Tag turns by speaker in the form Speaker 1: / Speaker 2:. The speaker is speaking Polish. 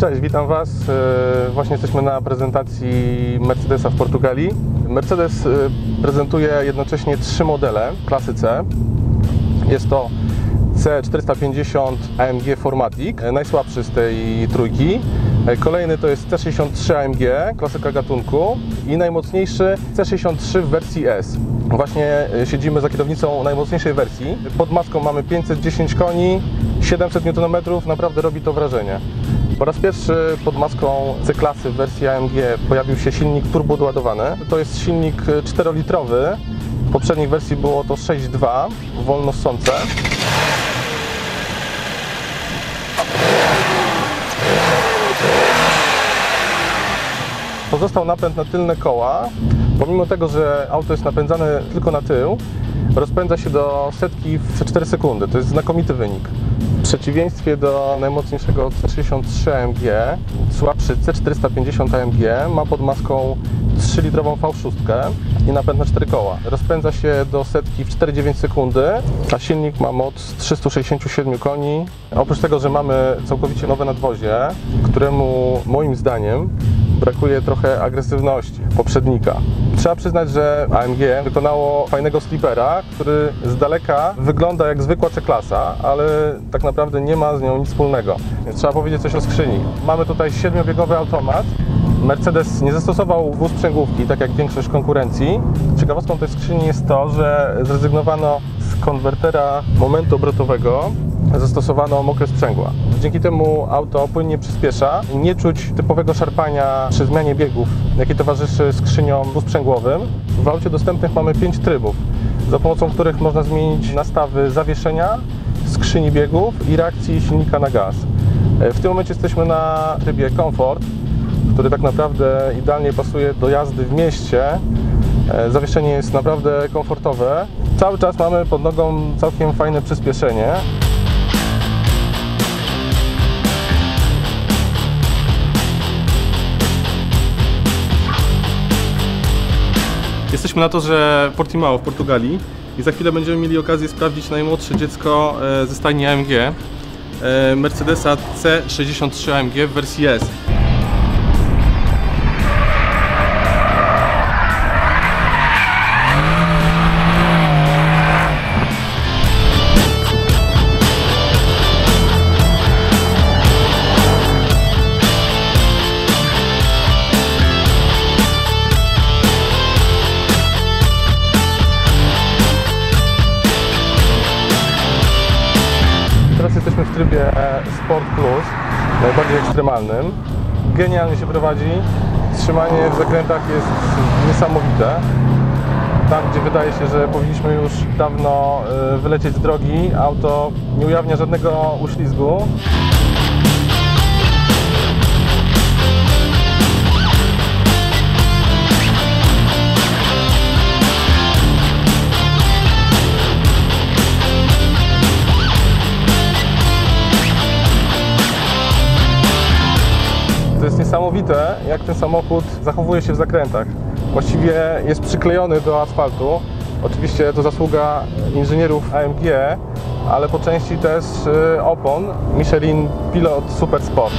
Speaker 1: Cześć, witam Was. E, Właśnie jesteśmy na prezentacji Mercedesa w Portugalii. Mercedes e, prezentuje jednocześnie trzy modele klasy C. Jest to C450 AMG Formatic, e, najsłabszy z tej trójki. Kolejny to jest C63 AMG, klasyka gatunku i najmocniejszy C63 w wersji S. Właśnie siedzimy za kierownicą najmocniejszej wersji. Pod maską mamy 510 koni, 700 Nm, naprawdę robi to wrażenie. Po raz pierwszy pod maską C-klasy w wersji AMG pojawił się silnik turbodoładowany. To jest silnik 4-litrowy. W poprzedniej wersji było to 6.2 wolno ssące. Pozostał napęd na tylne koła. Pomimo tego, że auto jest napędzane tylko na tył, rozpędza się do setki w 4 sekundy. To jest znakomity wynik. Przeciwieństwie do najmocniejszego C63 AMG, słabszy C450 AMG ma pod maską 3-litrową V6 i napęd na 4 koła. Rozpędza się do setki w 4,9 sekundy, a silnik ma moc 367 koni. Oprócz tego, że mamy całkowicie nowe nadwozie, któremu moim zdaniem brakuje trochę agresywności poprzednika. Trzeba przyznać, że AMG wykonało fajnego slipera, który z daleka wygląda jak zwykła C-klasa, ale tak naprawdę nie ma z nią nic wspólnego. Trzeba powiedzieć coś o skrzyni. Mamy tutaj siedmiobiegowy automat. Mercedes nie zastosował dwusprzęgłówki, tak jak większość konkurencji. Ciekawostką tej skrzyni jest to, że zrezygnowano konwertera momentu obrotowego, zastosowano mokre sprzęgła. Dzięki temu auto płynnie przyspiesza nie czuć typowego szarpania przy zmianie biegów, jakie towarzyszy skrzyniom dwusprzęgłowym. W aucie dostępnych mamy 5 trybów, za pomocą których można zmienić nastawy zawieszenia, skrzyni biegów i reakcji silnika na gaz. W tym momencie jesteśmy na trybie Comfort, który tak naprawdę idealnie pasuje do jazdy w mieście. E, Zawieszenie jest naprawdę komfortowe. Cały czas mamy pod nogą całkiem fajne przyspieszenie.
Speaker 2: Jesteśmy na torze Portimao w Portugalii i za chwilę będziemy mieli okazję sprawdzić najmłodsze dziecko e, ze stajni AMG e, Mercedesa C63 AMG w wersji S.
Speaker 1: trybie Sport Plus, najbardziej ekstremalnym. Genialnie się prowadzi. Trzymanie w zakrętach jest niesamowite. Tam, gdzie wydaje się, że powinniśmy już dawno e, wylecieć z drogi, auto nie ujawnia żadnego uślizgu. Jest niesamowite, jak ten samochód zachowuje się w zakrętach. Właściwie jest przyklejony do asfaltu. Oczywiście to zasługa inżynierów AMG, ale po części też y, opon Michelin Pilot Super Sport.